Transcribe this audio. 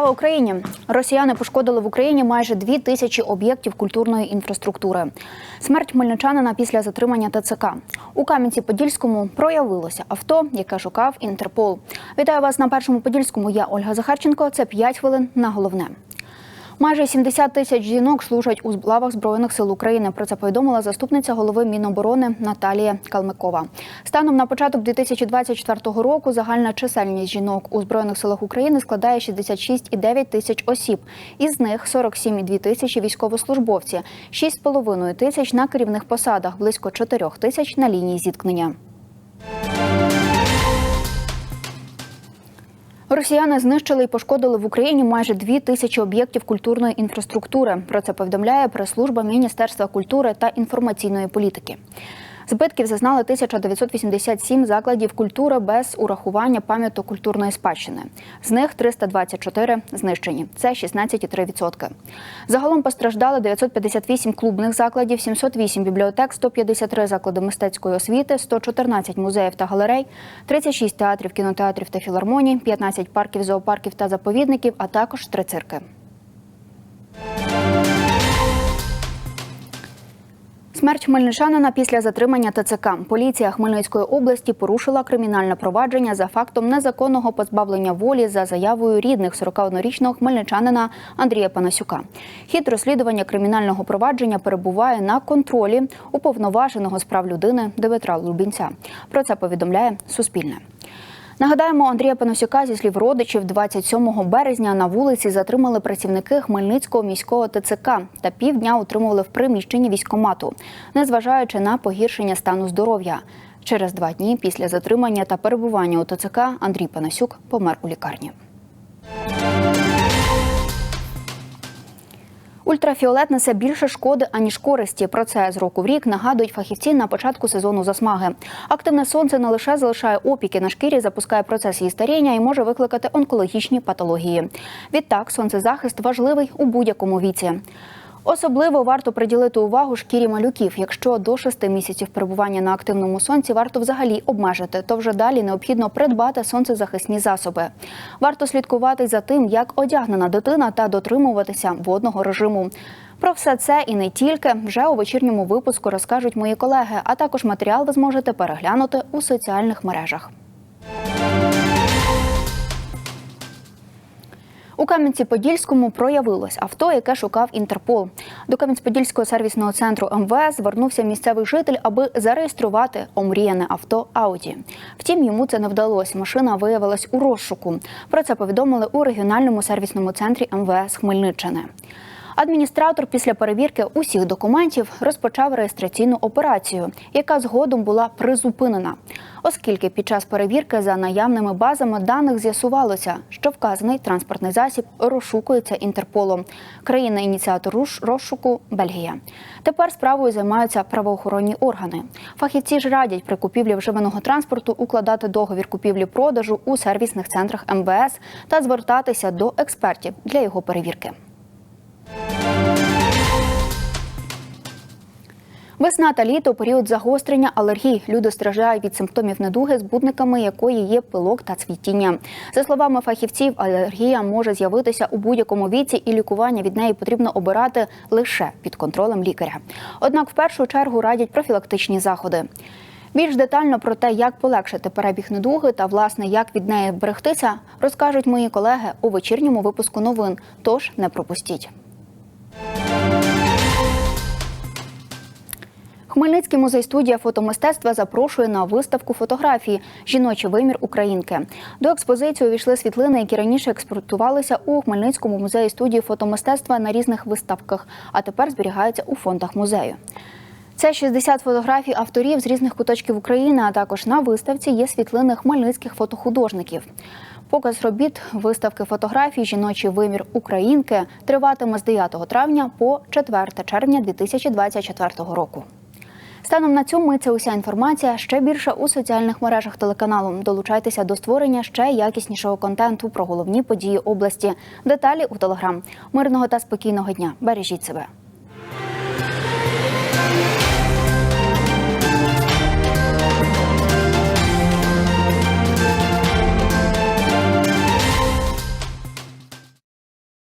Україні! Росіяни пошкодили в Україні майже дві тисячі об'єктів культурної інфраструктури. Смерть хмельничанина після затримання ТЦК у Кам'янці-Подільському проявилося авто, яке шукав Інтерпол. Вітаю вас на першому подільському. Я Ольга Захарченко. Це 5 хвилин на головне. Майже 70 тисяч жінок служать у лавах збройних сил України. Про це повідомила заступниця голови Міноборони Наталія Калмикова. Станом на початок 2024 року загальна чисельність жінок у збройних силах України складає 66,9 тисяч осіб. Із них 47,2 тисячі військовослужбовці, 6,5 тисяч на керівних посадах, близько 4 тисяч на лінії зіткнення. Росіяни знищили і пошкодили в Україні майже дві тисячі об'єктів культурної інфраструктури. Про це повідомляє прес-служба Міністерства культури та інформаційної політики. Збитків зазнали 1987 закладів культури без урахування пам'яток культурної спадщини. З них 324 знищені. Це 16,3%. Загалом постраждали 958 клубних закладів, 708 бібліотек, 153 заклади мистецької освіти, 114 музеїв та галерей, 36 театрів, кінотеатрів та філармоній, 15 парків, зоопарків та заповідників, а також три цирки. Смерть хмельничанина після затримання ТЦК. Поліція Хмельницької області порушила кримінальне провадження за фактом незаконного позбавлення волі за заявою рідних 41-річного хмельничанина Андрія Панасюка. Хід розслідування кримінального провадження перебуває на контролі уповноваженого з прав людини Дмитра Лубінця. Про це повідомляє Суспільне. Нагадаємо, Андрія Паносюка зі слів родичів 27 березня на вулиці затримали працівники Хмельницького міського ТЦК та півдня утримували в приміщенні військомату, незважаючи на погіршення стану здоров'я. Через два дні після затримання та перебування у ТЦК Андрій Панасюк помер у лікарні. Ультрафіолет несе більше шкоди аніж користі. Про це з року в рік нагадують фахівці на початку сезону засмаги. Активне сонце не лише залишає опіки на шкірі, запускає процес її старіння і може викликати онкологічні патології. Відтак, сонцезахист важливий у будь-якому віці. Особливо варто приділити увагу шкірі малюків. Якщо до 6 місяців перебування на активному сонці варто взагалі обмежити, то вже далі необхідно придбати сонцезахисні засоби. Варто слідкувати за тим, як одягнена дитина та дотримуватися водного режиму. Про все це і не тільки вже у вечірньому випуску розкажуть мої колеги. А також матеріал ви зможете переглянути у соціальних мережах. У Кам'янці-Подільському проявилось авто, яке шукав Інтерпол. До Кам'янець-Подільського сервісного центру МВС звернувся місцевий житель, аби зареєструвати омріяне авто Ауді. Втім, йому це не вдалося. Машина виявилась у розшуку. Про це повідомили у регіональному сервісному центрі МВС Хмельниччини. Адміністратор після перевірки усіх документів розпочав реєстраційну операцію, яка згодом була призупинена, оскільки під час перевірки за наявними базами даних з'ясувалося, що вказаний транспортний засіб розшукується Інтерполом. Країна-ініціатор розшуку Бельгія. Тепер справою займаються правоохоронні органи. Фахівці ж радять при купівлі вживаного транспорту укладати договір купівлі-продажу у сервісних центрах МВС та звертатися до експертів для його перевірки. Весна та літо період загострення алергій. Люди страждають від симптомів недуги, збудниками якої є пилок та цвітіння. За словами фахівців, алергія може з'явитися у будь-якому віці, і лікування від неї потрібно обирати лише під контролем лікаря. Однак, в першу чергу радять профілактичні заходи. Більш детально про те, як полегшити перебіг недуги та власне як від неї берегтися, розкажуть мої колеги у вечірньому випуску новин. Тож не пропустіть. Хмельницький музей студія фотомистецтва запрошує на виставку фотографії Жіночий вимір Українки. До експозиції увійшли світлини, які раніше експортувалися у Хмельницькому музеї студії фотомистецтва на різних виставках, а тепер зберігаються у фондах музею. Це 60 фотографій авторів з різних куточків України, а також на виставці є світлини хмельницьких фотохудожників. Показ робіт виставки фотографій Жіночий вимір Українки триватиме з 9 травня по 4 червня 2024 року. Станом на цьому це уся інформація. Ще більше у соціальних мережах телеканалу. Долучайтеся до створення ще якіснішого контенту про головні події області. Деталі у телеграм. Мирного та спокійного дня. Бережіть себе.